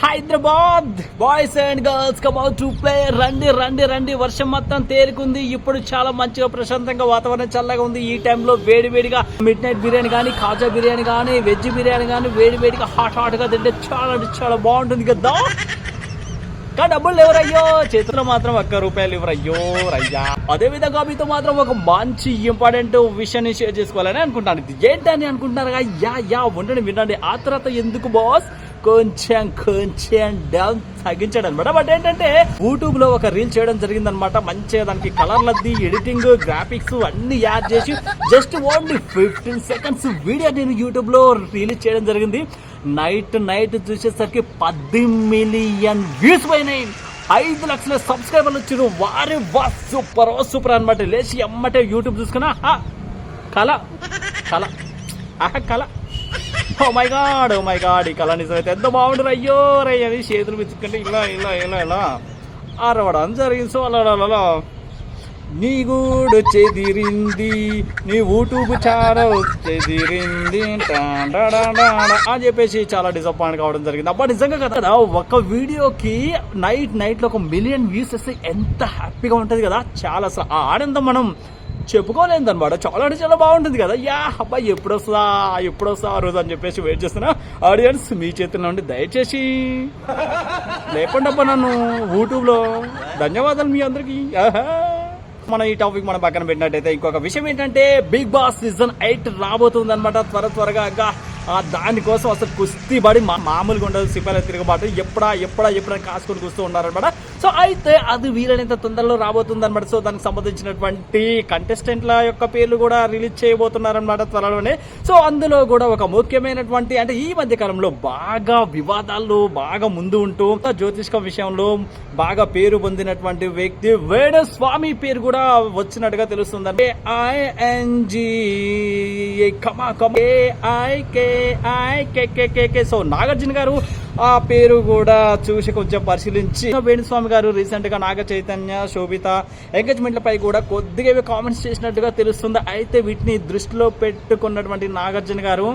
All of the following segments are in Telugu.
Hyderabad boys and girls come out to play రండి రండి రండి. వర్షం మొత్తం తేరుకుంది. ఇప్పుడు చాలా మంచిగా ప్రశాంతంగా వాతావరణం చల్లగా ఉంది. ఈ టైంలో వేడి వేడిగా మిడ్ నైట్ బిర్యానీ కానీ కాజా బిర్యానీ కానీ వెజ్ బిర్యానీ కానీ వేడి వేడిగా హాట్ హాట్గా తింటే చాలా అంటే చాలా బాగుంటుంది కదా. కానీ డబ్బులు ఎవరయ్యో చేతిలో మాత్రం ఒక్క రూపాయలు ఎవరయ్యో రయ్యా. అదే విధంగా మీతో మాత్రం ఒక మంచి ఇంపార్టెంట్ విషయాన్ని షేర్ చేసుకోవాలని అనుకుంటాను. ఏంటని అనుకుంటున్నారు యా యా ఉండండి వినండి. ఆ తర్వాత ఎందుకు బాస్ కొంచెం కొంచెం డౌన్ తగ్గించాడు అనమాట బట్ ఏంటంటే యూట్యూబ్లో ఒక రీల్ చేయడం జరిగింది అనమాట మంచిగా దానికి కలర్లది ఎడిటింగ్ గ్రాఫిక్స్ అన్ని యాడ్ చేసి just only fifteen seconds video నేను యూట్యూబ్లో రిలీజ్ చేయడం జరిగింది. నైట్ నైట్ చూసేసరికి పది మిలియన్ వ్యూస్ పోయినాయి. ఐదు లక్షల సబ్స్క్రైబర్లు వచ్చిన వారి వా సూపర్ సూపర్ అనమాట లేచి ఎమ్మటే యూట్యూబ్ చూసుకున్నా కళ కళ ఆహా కళ. Oh my god oh my god ఈ కళ నిజమైతే ఎంత బాగుంటుంది. అయ్యో రై అని చేతులు పిచ్చుకుంటే ఇలా ఇలా ఇలా ఇలా. అరవడం జరిగింది. సో అలా అలా నీ గూడు చెదిరింది నీ యూట్యూబ్ ఛానల్ చెదిరింది. అని చెప్పేసి చాలా డిసప్పాయింట్ కావడం జరిగింది. అబ్బా నిజంగా కదా? ఒక వీడియోకి నైట్ నైట్లో ఒక మిలియన్ వ్యూస్ వస్తే ఎంత హ్యాపీగా ఉంటుంది కదా? చాలా అసలు ఆ ఆనందం మనం చెప్పుకోలేదు అనమాట చాలా అంటే చాలా బాగుంటుంది కదా. యా అబ్బాయి ఎప్పుడు వస్తుందా ఎప్పుడు వస్తా ఆ రోజు అని చెప్పేసి వెయిట్ చేస్తున్నా. ఆడియన్స్ మీ చేతిలో ఉండి దయచేసి లేకుండా నన్ను యూట్యూబ్లో. ధన్యవాదాలు మీ అందరికీ. ఆహా. మనం ఈ టాపిక్ మనం పక్కన పెట్టినట్టయితే ఇంకొక విషయం ఏంటంటే బిగ్ బాస్ సీజన్ ఎయిట్ రాబోతుంది అనమాట త్వర త్వరగా ఇంకా దానికోసం అసలు కుస్తీ పడి మా మామూలుగా ఉండదు సిపాయిల తిరగబాటు. ఎప్పుడా ఎప్పుడా ఎప్పుడా కాసుకొని కూస్తూ ఉన్నారనమాట సో అయితే అది వీలైనంత తొందరలో రాబోతుంది అనమాట సో దానికి సంబంధించినటువంటి కంటెస్టెంట్ల యొక్క పేర్లు కూడా రిలీజ్ చేయబోతున్నారనమాట త్వరలోనే. సో అందులో కూడా ఒక ముఖ్యమైనటువంటి అంటే ఈ మధ్య కాలంలో బాగా వివాదాలు బాగా ముందు ఉంటూ జ్యోతిష్కం విషయంలో బాగా పేరు పొందినటువంటి వ్యక్తి వేణు స్వామి పేరు కూడా వచ్చినట్టుగా తెలుస్తుంది అంటే ING comma comma I K so Nagarjuna గారు ఆ పేరు కూడా చూసి కొంచెం పరిశీలించి. వేణుస్వామి గారు రీసెంట్గా నాగ చైతన్య శోభిత ఎంగేజ్మెంట్లపై కూడా కొద్దిగా ఇవి కామెంట్స్ చేసినట్టుగా తెలుస్తుంది. అయితే వీటిని దృష్టిలో పెట్టుకున్నటువంటి నాగార్జున గారు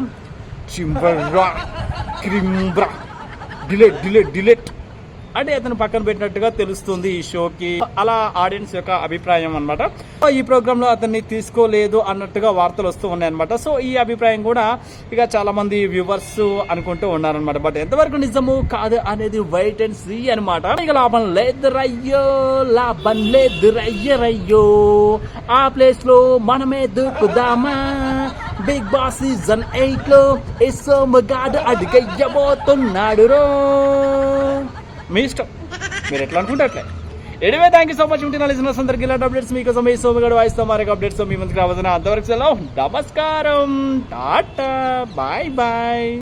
చింబర్రా క్రింబ్రా. డిలేట్ డిలేట్ డిలేట్ అంటే అతను పక్కన పెట్టినట్టుగా తెలుస్తుంది ఈ షోకి. అలా ఆడియన్స్ యొక్క అభిప్రాయం అనమాట ఈ ప్రోగ్రామ్లో అతన్ని తీసుకోలేదు అన్నట్టుగా వార్తలు వస్తూ ఉన్నాయి అనమాట సో ఈ అభిప్రాయం కూడా ఇక చాలా మంది వ్యూవర్స్ అనుకుంటూ ఉన్నారనమాట బట్ ఎంతవరకు నిజము కాదు అనేది వైట్ అండ్ సీ అనమాట ఇక లాభం లేదు రయ్యో లాభం లేదు రయ్య రయ్యో. ఆ ప్లేస్లో మనమే దూకుదామా? బిగ్ బాస్ సీజన్ ఎయిట్లో ఎస్సోమగాడు అడిగయ్యబోతున్నాడు రో. మీ ఇష్టం. మీరు ఎట్లా అనుకుంటే అట్లే. ఎడివే థ్యాంక్ యూ సో మచ్ ఉంటున్న లిజనర్స్ అందరికి ఇలాంటి అప్డేట్స్ మీకోసం ఈ సోమగడ వాయిస్తాం. మరొక అప్డేట్స్ మీ ముందుకు రావద్దున అంతవరకు సెలవు. నమస్కారం. టాటా. Bye bye.